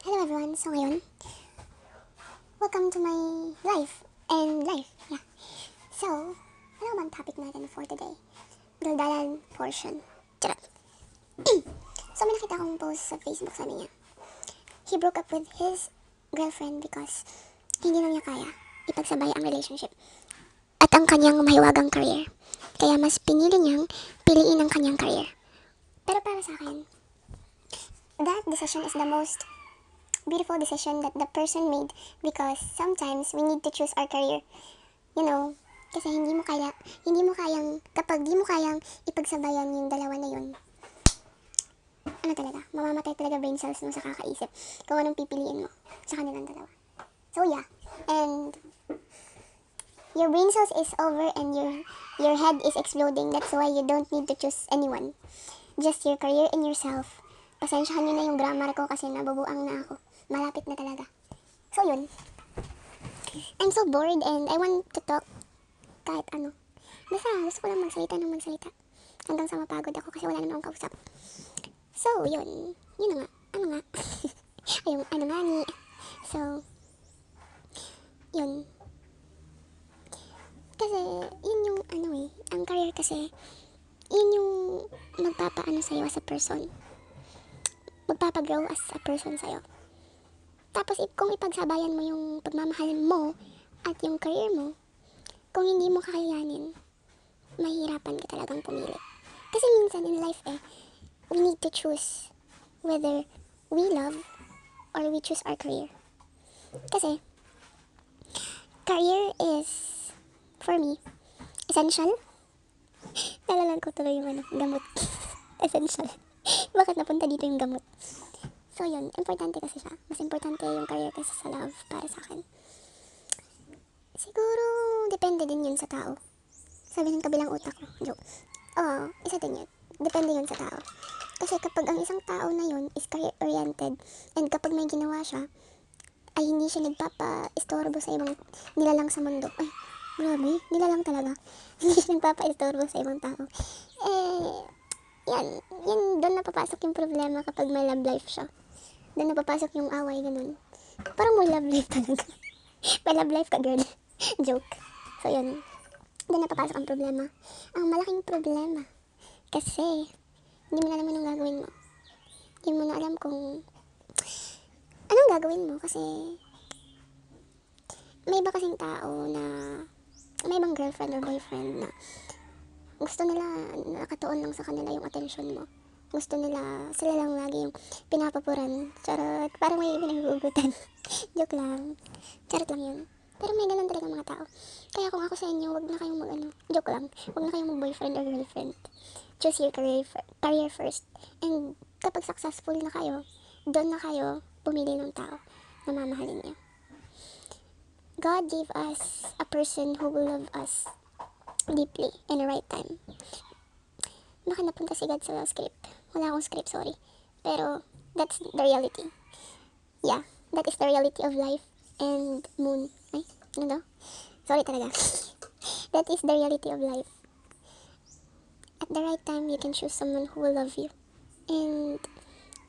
Hello everyone, so ngayon, welcome to my life and life, yeah. So, ano bang topic natin for today? Daldalan portion. Charot. so, may nakita akong post sa Facebook, sabi niya, he broke up with his girlfriend because hindi na niya kaya ipagsabay ang relationship at ang kanyang mahiwagang career. Kaya mas pinili niyang piliin ang kanyang career. Pero para sa akin, that decision is the most beautiful decision that the person made because sometimes we need to choose our career. You know, kasi hindi mo kaya, hindi mo kayang, kapag di mo kayang ipagsabayan yung dalawa na yun, ano talaga, mamamatay talaga brain cells mo sa kakaisip kung anong pipiliin mo sa kanilang dalawa. So yeah, and your brain cells is over and your your head is exploding. That's why you don't need to choose anyone. Just your career and yourself. Pasensyahan nyo na yung grammar ko kasi nabubuang na ako. Malapit na talaga. So yun. I'm so bored and I want to talk kahit ano. Basta gusto ko lang magsalita ng magsalita. Hanggang sa mapagod ako kasi wala naman akong kausap. So yun. Yun na nga. Ano nga. Ayun, ano nga ni. So, yun. Kasi, yun yung ano eh, ang career kasi, yun yung magpapaano sa'yo as a person. Magpapagrow as a person sa'yo. Tapos, if, kung ipagsabayan mo yung pagmamahal mo at yung career mo, kung hindi mo kakayanin, mahirapan ka talagang pumili. Kasi minsan in life eh, we need to choose whether we love or we choose our career. Kasi, career is, for me, essential. Nalalan ko tuloy yung ano, gamot. essential. Bakit napunta dito yung gamot? So yun, importante kasi siya. Mas importante yung career kasi sa love para sa akin. Siguro, depende din yun sa tao. Sabi ng kabilang utak ko. Joke. Oo, isa din yun. Depende yun sa tao. Kasi kapag ang isang tao na yun is career-oriented and kapag may ginawa siya, ay hindi siya nagpapa-istorbo sa ibang nilalang sa mundo. Ay, grabe, nilalang talaga. hindi siya nagpapa-istorbo sa ibang tao. Eh, yan, yan, doon napapasok yung problema kapag may love life siya. Doon napapasok yung away, ganun. Parang may love life talaga. may love life ka, girl. Joke. So, yun. Doon napapasok ang problema. Ang malaking problema. Kasi, hindi mo na alam anong gagawin mo. Hindi mo na alam kung anong gagawin mo kasi may iba kasing tao na may ibang girlfriend or boyfriend na gusto nila nakatuon lang sa kanila yung attention mo. Gusto nila, sila lang lagi yung pinapapuran. Charot. Parang may pinagugutan. Joke lang. Charot lang yun. Pero may ganun talaga mga tao. Kaya kung ako sa inyo, wag na kayong mag ano. Joke lang. Wag na kayong mag boyfriend or girlfriend. Choose your career, career first. And kapag successful na kayo, doon na kayo pumili ng tao na mamahalin niyo. God gave us a person who will love us deeply in the right time. Baka napunta si God sa script. Wala akong script, sorry. Pero, that's the reality. Yeah, that is the reality of life and moon. Ay, ano daw? Sorry talaga. that is the reality of life. At the right time, you can choose someone who will love you. And,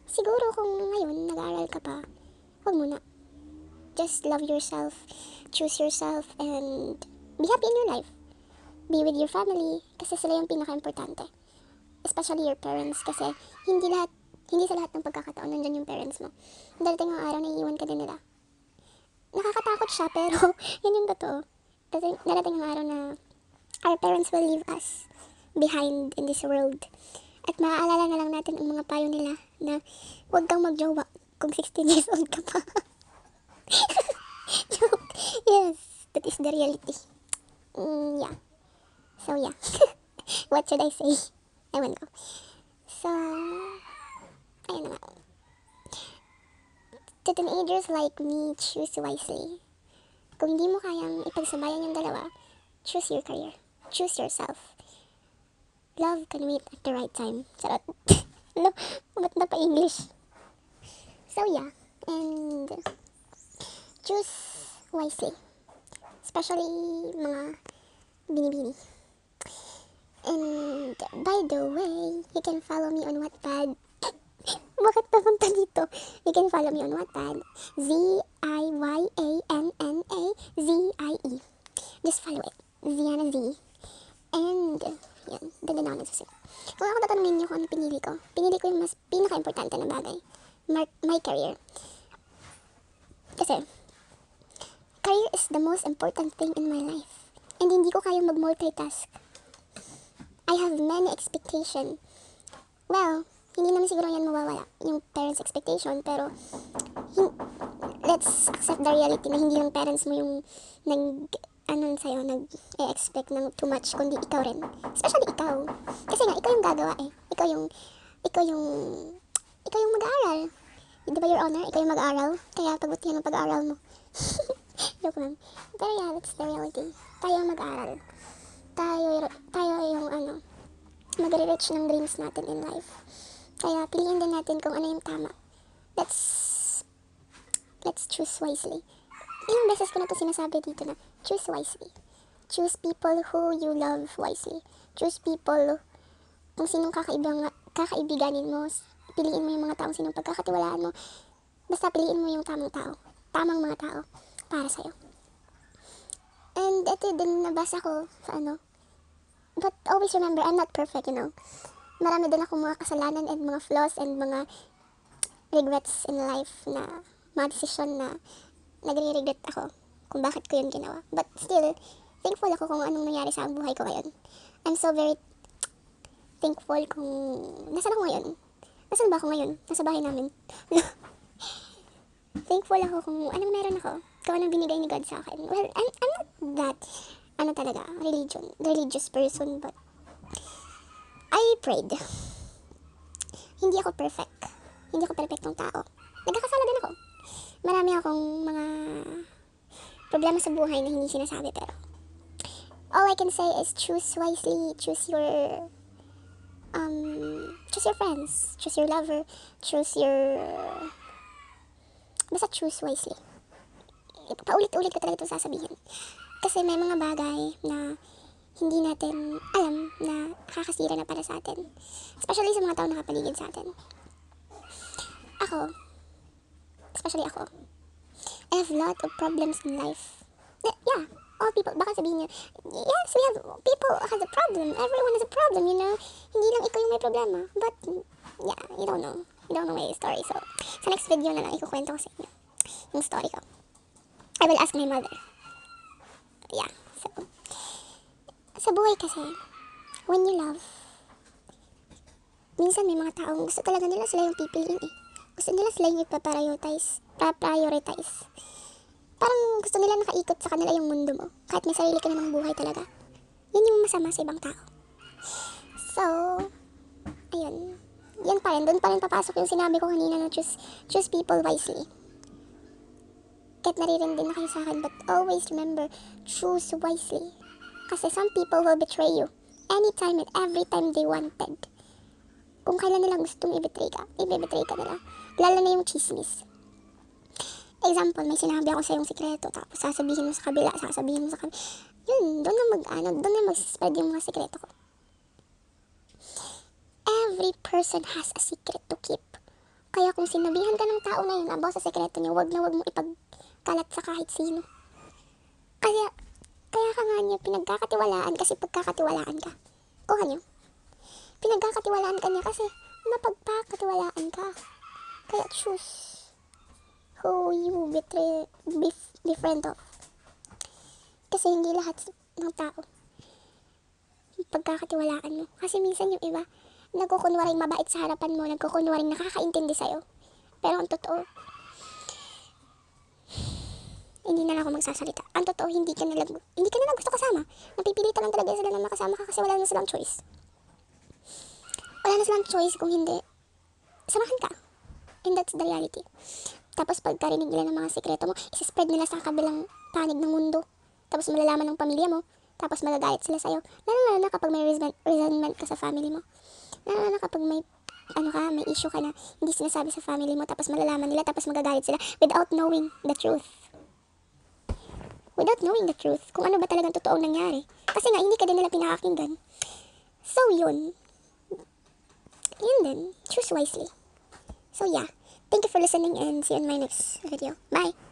siguro kung ngayon, nag-aaral ka pa, huwag muna. Just love yourself, choose yourself, and be happy in your life. Be with your family, kasi sila yung pinaka-importante. Especially your parents, kasi hindi lahat, hindi sa lahat ng pagkakataon nandyan yung parents mo. Darating ang araw na iiwan ka din nila. Nakakatakot siya, pero yun yung totoo. Kasi darating ang araw na our parents will leave us behind in this world. At maaalala na lang natin ang mga payo nila na huwag kang magjowa kung 16 years old ka pa. Joke. Yes, that is the reality. Mm, yeah. So, yeah. What should I say? Ewan ko. So, ayun nga. To teenagers like me, choose wisely. Kung hindi mo kayang ipagsabayan yung dalawa, choose your career. Choose yourself. Love can wait at the right time. Charot. no, ba't na pa English? So yeah, and choose wisely. Especially mga binibini. And by the way, you can follow me on Wattpad. Bakit papunta dito? You can follow me on Wattpad. Z-I-Y-A-N-N-A-Z-I-E. Just follow it. Ziana Z. And, yan. Doon din ako nagsusunod. Kung ako tatanungin niyo kung ano pinili ko, pinili ko yung mas pinaka-importante na bagay. My, my career. Kasi, career is the most important thing in my life. And hindi ko kaya mag-multitask. I have many expectation. Well, hindi naman siguro yan mawawala, yung parents' expectation, pero hin- let's accept the reality na hindi lang parents mo yung nag, ano sa'yo, nag-expect ng too much, kundi ikaw rin. Especially ikaw. Kasi nga, ikaw yung gagawa eh. Ikaw yung, ikaw yung, ikaw yung mag-aaral. Di ba, Your Honor? Ikaw yung mag-aaral. Kaya pagbutihan ng pag-aaral mo. Joke lang. Pero yeah, that's the reality. Tayo ang mag-aaral. Tayo, tayo yung ano, magre-reach ng dreams natin in life. Kaya piliin din natin kung ano yung tama. Let's, let's choose wisely. Ilang beses ko na to sinasabi dito na, choose wisely. Choose people who you love wisely. Choose people kung sinong kakaibang, kakaibiganin mo. Piliin mo yung mga taong sinong pagkakatiwalaan mo. Basta piliin mo yung tamang tao. Tamang mga tao para sa'yo. And ito din nabasa ko sa ano. But always remember, I'm not perfect, you know. Marami din ako mga kasalanan and mga flaws and mga regrets in life na mga desisyon na nagre-regret ako kung bakit ko yun ginawa. But still, thankful ako kung anong nangyari sa buhay ko ngayon. I'm so very thankful kung nasaan ako ngayon. Nasaan ba ako ngayon? Nasa bahay namin. thankful ako kung anong meron ako. Kung anong binigay ni God sa akin. Well, I'm, I'm not that, ano talaga, religion, religious person, but I prayed. Hindi ako perfect. Hindi ako perfectong tao. Nagkakasala din ako. Marami akong mga problema sa buhay na hindi sinasabi pero all I can say is choose wisely, choose your um choose your friends, choose your lover, choose your basta choose wisely. Paulit-ulit ko talaga itong sasabihin. Kasi may mga bagay na hindi natin alam na kakasira na para sa atin. Especially sa mga tao nakapaligid sa atin. Ako, especially ako, I have a lot of problems in life. Eh, Yeah, all people, baka sabihin niya, yes, we have, people has a problem. Everyone has a problem, you know? Hindi lang ikaw yung may problema. But, yeah, you don't know. You don't know my story. So, sa next video na lang, ikukwento ko sa inyo yung story ko. I will ask my mother. Yeah, so, sa buhay kasi, when you love, minsan may mga taong gusto talaga nila sila yung pipiliin eh. Gusto nila sila yung ipaprioritize, pa-prioritize. Parang gusto nila nakaikot sa kanila yung mundo mo. Kahit may sarili ka namang buhay talaga. Yun yung masama sa ibang tao. So, ayun. Yan pa rin. Doon pa rin papasok yung sinabi ko kanina na choose, choose people wisely. Kahit naririnig din na kayo sa akin, but always remember, choose wisely. Kasi some people will betray you. Anytime and every time they wanted. Kung kailan nila gustong i-betray ka, i-betray ka nila. Lalo na yung chismis. Example, may sinabi ako sa yung sikreto, tapos sasabihin mo sa kabila, sasabihin mo sa kabila. Yun, doon na mag, ano, doon na mag-spread yung mga sikreto ko. Every person has a secret to keep. Kaya kung sinabihan ka ng tao na yun, abo sa sekreto niya, wag na wag mo ipagkalat sa kahit sino. Kaya, kaya ka nga niya pinagkakatiwalaan kasi pagkakatiwalaan ka. Kuha niyo. Pinagkakatiwalaan ka niya kasi mapagpakatiwalaan ka. Kaya choose who you betray, be, be friend of. Kasi hindi lahat ng tao pagkakatiwalaan mo. Kasi minsan yung iba, nagkukunwaring mabait sa harapan mo, nagkukunwaring nakakaintindi sa'yo. Pero ang totoo, hindi na lang ako magsasalita. Ang totoo, hindi ka nila, hindi ka nila gusto kasama. Napipilitan lang talaga sila na makasama ka kasi wala na silang choice. Wala na silang choice kung hindi, samahan ka. And that's the reality. Tapos pagkarinig nila ng mga sekreto mo, isispread nila sa kabilang panig ng mundo. Tapos malalaman ng pamilya mo. Tapos magagalit sila sa'yo. Lalo na kapag may resentment, resentment ka sa family mo. Lalo na kapag may ano ka, may issue ka na hindi sinasabi sa family mo, tapos malalaman nila, tapos magagalit sila without knowing the truth. Without knowing the truth, kung ano ba talagang totoong nangyari. Kasi nga, hindi ka din nila pinakakinggan. So, yun. Yun din. Choose wisely. So yeah, thank you for listening and see you in my next video. Bye!